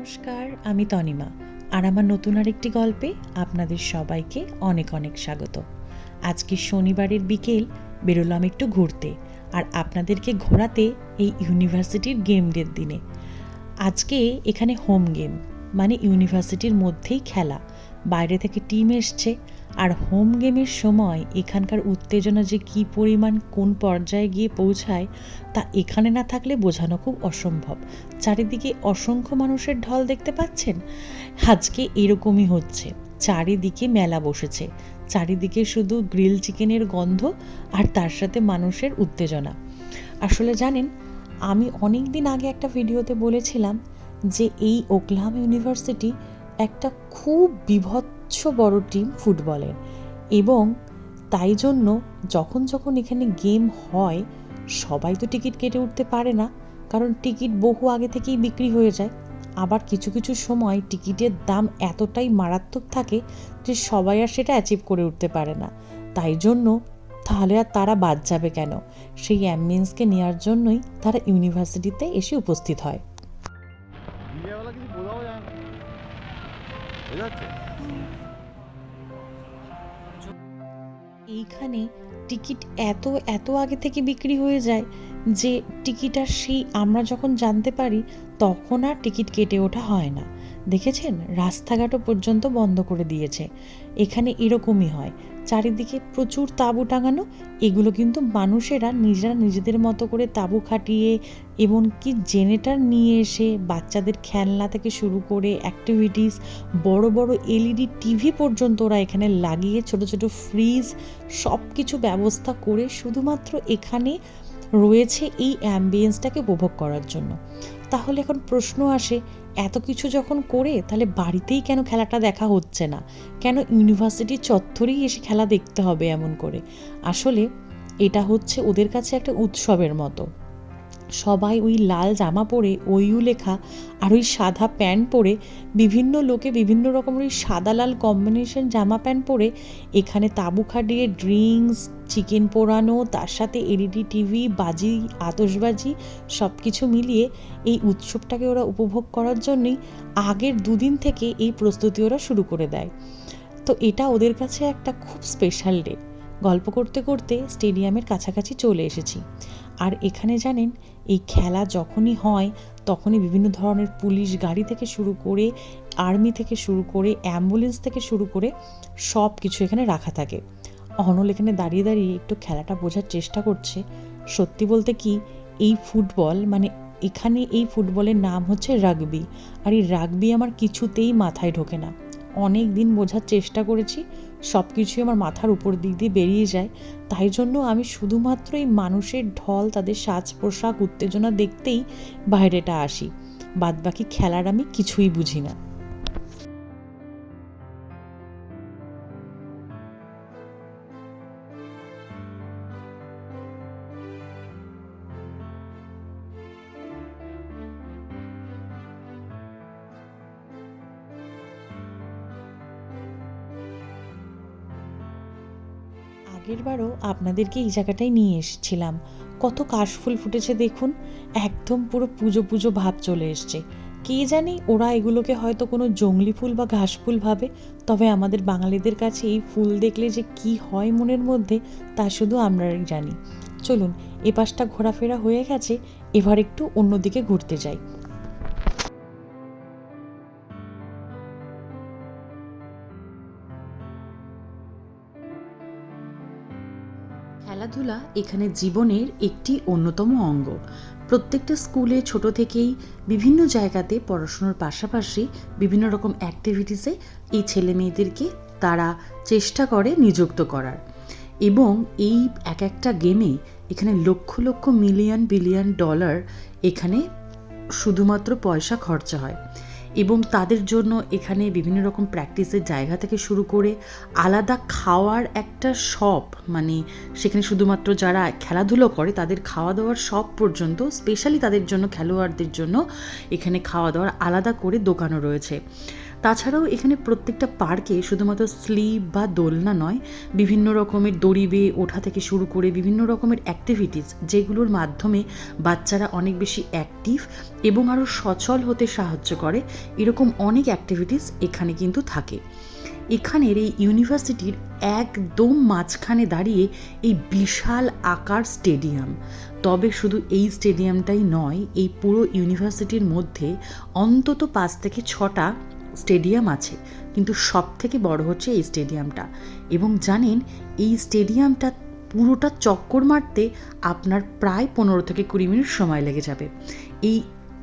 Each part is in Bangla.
নমস্কার, আমি তনিমা। আর আমার নতুন আরেকটি গল্পে আপনাদের সবাইকে অনেক অনেক স্বাগত। আজকে শনিবারের বিকেল, বেরোলাম একটু ঘুরতে আর আপনাদেরকে ঘোরাতে এই ইউনিভার্সিটির গেম ডের দিনে। আজকে এখানে হোম গেম মানে ইউনিভার্সিটির মধ্যেই খেলা। বাইরে থেকে টিম এসছে আর হোম গেমের সময় এখানকার উত্তেজনা যে কী পরিমাণ, কোন পর্যায়ে গিয়ে পৌঁছায়, তা এখানে না থাকলে বোঝানো খুব অসম্ভব। চারিদিকে অসংখ্য মানুষের ঢল দেখতে পাচ্ছেন? আজকে এরকমই হচ্ছে। চারিদিকে মেলা বসেছে। চারিদিকে শুধু গ্রিল চিকেনের গন্ধ আর তার সাথে মানুষের উত্তেজনা। আসলে জানেন, আমি অনেক দিন আগে একটা ভিডিওতে বলেছিলাম যে এই ওকলাহাম ইউনিভার্সিটি একটা খুব বিভৎস বড় টিম ফুটবলের এবং তাই জন্য যখন যখন এখানে গেম হয়, সবাই তো টিকিট কেটে উঠতে পারে না। কারণ টিকিট বহু আগে থেকেই বিক্রি হয়ে যায়। আবার কিছু কিছু সময় টিকিটের দাম এতটাই মারাত্মক থাকে যে সবাই আর সেটা অ্যাচিভ করে উঠতে পারে না। তাই জন্য তাহলে আর তারা বাদ যাবে কেন? সেই অ্যাম্বিয়েন্সকে নেওয়ার জন্যই তারা ইউনিভার্সিটিতে এসে উপস্থিত হয়। কিছু বোঝাও যায় এইখানে টিকিট এত এত আগে থেকে বিক্রি হয়ে যায় যে টিকিট আর সেই আমরা যখন জানতে পারি, তখন আর টিকিট কেটে ওঠা হয় না। দেখেছেন? রাস্তাঘাটও পর্যন্ত বন্ধ করে দিয়েছে। এখানে এরকমই হয়। চারিদিকে প্রচুর তাঁবু টাঙানো, এগুলো কিন্তু মানুষেরা নিজেরা নিজেদের মতো করে তাঁবু খাটিয়ে এবং কি জেনেটার নিয়ে এসে বাচ্চাদের খেলনা থেকে শুরু করে অ্যাক্টিভিটিস বড় বড় এলইডি টিভি পর্যন্ত ওরা এখানে লাগিয়ে, ছোট ছোট ফ্রিজ সব কিছু ব্যবস্থা করে শুধুমাত্র এখানে রয়েছে এই অ্যাম্বিয়েন্সটাকে উপভোগ করার জন্য। তাহলে এখন প্রশ্ন আসে, এত কিছু যখন করে তাহলে বাড়িতেই কেন খেলাটা দেখা হচ্ছে না? কেন ইউনিভার্সিটি চত্বরেই এসে খেলা দেখতে হবে এমন করে? আসলে এটা হচ্ছে ওদের কাছে একটা উৎসবের মতো। সবাই ওই লাল জামা পরে ওইউ লেখা, আর ওই সাদা প্যান্ট পরে, বিভিন্ন লোকে বিভিন্ন রকমের ওই সাদা লাল কম্বিনেশন জামা প্যান্ট পরে, এখানে তাঁবু খাটিয়ে ড্রিঙ্কস চিকেন পোড়ানো, তার সাথে এলইডি টিভি বাজি আতসবাজি সব কিছু মিলিয়ে এই উৎসবটাকে ওরা উপভোগ করার জন্যই আগের দুদিন থেকে এই প্রস্তুতি ওরা শুরু করে দেয়। তো এটা ওদের কাছে একটা খুব স্পেশাল ডে গল্প করতে করতে স্টেডিয়ামের কাছাকাছি চলে এসেছি। আর এখানে জানেন, এই খেলা যখনই হয়, তখনই বিভিন্ন ধরনের পুলিশ গাড়ি থেকে শুরু করে, আর্মি থেকে শুরু করে, অ্যাম্বুলেন্স থেকে শুরু করে সব কিছু এখানে রাখা থাকে। অনল এখানে দাঁড়িয়ে দাঁড়িয়ে একটু খেলাটা বোঝার চেষ্টা করছে। সত্যি বলতে কি, এই ফুটবল মানে এখানে এই ফুটবলের নাম হচ্ছে রাগবি। আর এই রাগবি আমার কিছুতেই মাথায় ঢোকে না। অনেক দিন বোঝার চেষ্টা করেছি সব কিছুই আমার মাথার উপর দিক দিয়ে বেরিয়ে যায়। তাই জন্য আমি শুধুমাত্র এই মানুষের ঢল, তাদের সাজ পোশাক উত্তেজনা দেখতেই বাইরেটা আসি। বাদবাকি খেলার আমি কিছুই বুঝি না। আগেরবারও আপনাদেরকে এই জায়গাটায় নিয়ে এসেছিলাম। কত কাশফুল ফুটেছে দেখুন, একদম পুরো পুজো পুজো ভাব চলে এসছে। কে জানি ওরা এগুলোকে হয়তো কোনো জংলি ফুল বা ঘাস ফুল ভাবে, তবে আমাদের বাঙালিদের কাছে এই ফুল দেখলে যে কি হয় মনের মধ্যে, তা শুধু আমরাই জানি। চলুন, এ পাশটা ঘোরাফেরা হয়ে গেছে, এবার একটু অন্যদিকে ঘুরতে যাই। খেলাধুলা এখানে জীবনের একটি অন্যতম অঙ্গ। প্রত্যেকটা স্কুলে ছোট থেকেই বিভিন্ন জায়গাতে পড়াশুনোর পাশাপাশি বিভিন্ন রকম অ্যাক্টিভিটিসে এই ছেলে মেয়েদেরকে তারা চেষ্টা করে নিযুক্ত করার। এবং এই এক একটা গেমে এখানে lakh lakh million billion dollar এখানে শুধুমাত্র পয়সা খরচা হয়। এবং তাদের জন্য এখানে বিভিন্ন রকম প্র্যাকটিসের জায়গা থেকে শুরু করে আলাদা খাওয়ার একটা শপ মানে সেখানে শুধুমাত্র যারা খেলাধুলো করে তাদের খাওয়া দাওয়ার শপ পর্যন্ত স্পেশালি তাদের জন্য, খেলোয়াড়দের জন্য এখানে খাওয়া দাওয়ার আলাদা করে দোকানও রয়েছে। তাছাড়াও এখানে প্রত্যেকটা পার্কে শুধুমাত্র স্লিপ বা দোলনা নয়, বিভিন্ন রকমের দড়ি বেয়ে ওঠা থেকে শুরু করে বিভিন্ন রকমের অ্যাক্টিভিটিস যেগুলোর মাধ্যমে বাচ্চারা অনেক বেশি অ্যাক্টিভ এবং আরও সচল হতে সাহায্য করে, এরকম অনেক অ্যাক্টিভিটিস এখানে কিন্তু থাকে। এখানের এই ইউনিভার্সিটির একদম মাঝখানে দাঁড়িয়ে এই বিশাল আকার স্টেডিয়াম। তবে শুধু এই স্টেডিয়ামটাই নয়, এই পুরো ইউনিভার্সিটির মধ্যে অন্তত পাঁচ থেকে ছটা স্টেডিয়াম আছে, কিন্তু সব থেকে বড় হচ্ছে এই স্টেডিয়ামটা। এবং জানেন, এই স্টেডিয়ামটা পুরোটা চক্কর মারতে আপনার প্রায় পনেরো থেকে কুড়ি মিনিট সময় লেগে যাবে। এই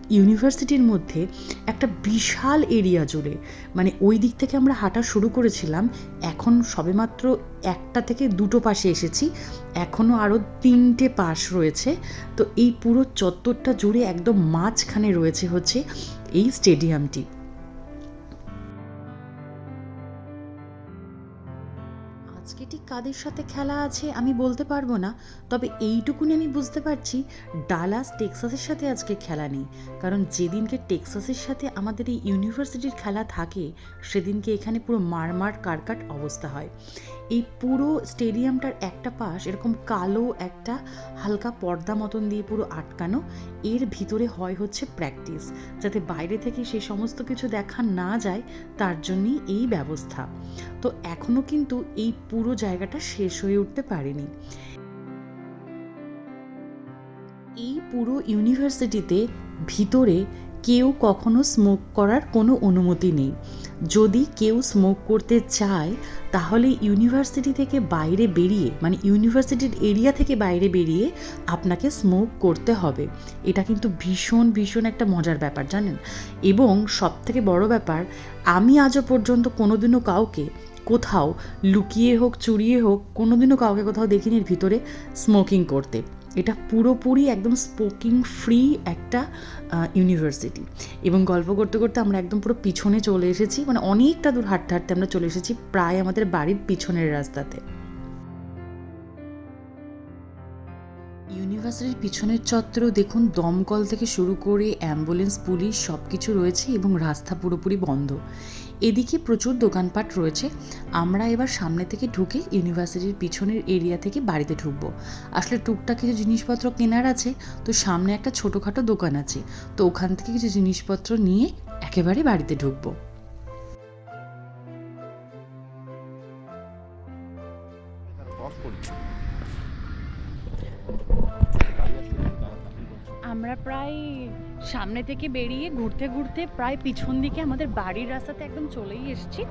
ইউনিভার্সিটির মধ্যে একটা বিশাল এরিয়া জুড়ে মানে ওই দিক থেকে আমরা হাঁটা শুরু করেছিলাম, এখন সবেমাত্র একটা থেকে দুটো পাশে এসেছি এখনও আরও তিনটে পাশ রয়েছে। তো এই পুরো চত্বরটা জুড়ে একদম মাঝখানে রয়েছে হচ্ছে এই স্টেডিয়ামটি। কাদের সাথে খেলা আছে আমি বলতে পারব না, তবে এইটুকুনি আমি বুঝতে পারছি ডালাস টেক্সাসের সাথে আজকে খেলা নেই। কারণ যেদিনকে টেক্সাসের সাথে আমাদের এই ইউনিভার্সিটির খেলা থাকে, সেদিনকে এখানে পুরো মারমার কারকাট অবস্থা হয়। এই পুরো স্টেডিয়ামটার একটা পাশ এরকম কালো একটা হালকা পর্দা মতন দিয়ে পুরো আটকানো, এর ভিতরে হয় হচ্ছে প্র্যাকটিস যাতে বাইরে থেকে সেই সমস্ত কিছু দেখা না যায়, তার জন্যই এই ব্যবস্থা। তো এখনও কিন্তু এই পুরো জায়গাটা শেষ হয়ে উঠতে পারেনি। এই পুরো ইউনিভার্সিটিতে ভিতরে কেউ কখনো স্মোক করার কোনো অনুমতি নেই। যদি কেউ স্মোক করতে চায়, তাহলে ইউনিভার্সিটি থেকে বাইরে বেরিয়ে মানে ইউনিভার্সিটির এরিয়া থেকে বাইরে বেরিয়ে আপনাকে স্মোক করতে হবে। এটা কিন্তু ভীষণ ভীষণ একটা মজার ব্যাপার, জানেন? এবং সব থেকে বড় ব্যাপার, আমি আজও পর্যন্ত কোনোদিনও কাউকে কোথাও লুকিয়ে হোক, চুরিয়ে হোক, কোনোদিনও কাউকে কোথাও দেখিনি ভিতরে স্মোকিং করতে। এটা পুরোপুরি একদম স্পোকিং ফ্রি একটা ইউনিভার্সিটি এবং গল্প করতে করতে আমরা একদম পুরো পিছনে চলে এসেছি মানে অনেকটা দূর হাঁটতে হাঁটতে আমরা চলে এসেছি প্রায় আমাদের বাড়ির পিছনের রাস্তাতে। ইউনিভার্সিটির পিছনের চত্বরেও দেখুন, দমকল থেকে শুরু করে অ্যাম্বুলেন্স, পুলিশ সব কিছু রয়েছে এবং রাস্তা পুরোপুরি বন্ধ। এদিকে প্রচুর দোকানপাট রয়েছে। আমরা এবার সামনে থেকে ঢুকে ইউনিভার্সিটির পিছনের এরিয়া থেকে বাড়িতে ঢুকবো। আসলে টুকটাক কিছু জিনিসপত্র কেনার আছে, তো সামনে একটা ছোটোখাটো দোকান আছে, তো ওখান থেকে কিছু জিনিসপত্র নিয়ে একেবারে বাড়িতে ঢুকবো। আমরা প্রায় সামনে থেকে বেরিয়ে ঘুরতে ঘুরতে প্রায় পিছন দিকে আমাদের বাড়ির রাস্তাতে একদম চলেই এসেছি।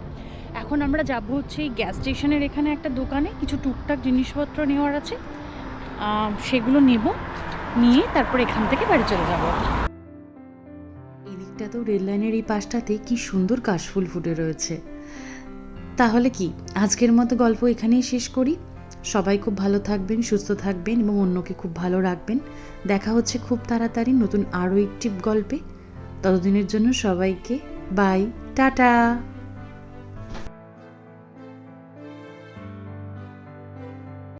এখন আমরা যাব হচ্ছে এই গ্যাস স্টেশনের এখানে একটা দোকানে। কিছু টুকটাক জিনিসপত্র নেওয়ার আছে। সেগুলো নেব। নিয়ে তারপর এখান থেকে বাড়ি চলে যাব এদিকটাতেও রেল লাইনের এই পাশটাতে কি সুন্দর কাশফুল ফুটে রয়েছে। তাহলে কি, আজকের মতো গল্প এখানেই শেষ করি। সবাই খুব ভালো থাকবেন, সুস্থ থাকবেন এবং অন্যকে খুব ভালো রাখবেন। দেখা হচ্ছে খুব তাড়াতাড়ি নতুন আরও একটি গল্পে। ততদিনের জন্য সবাইকে বাই টাটা!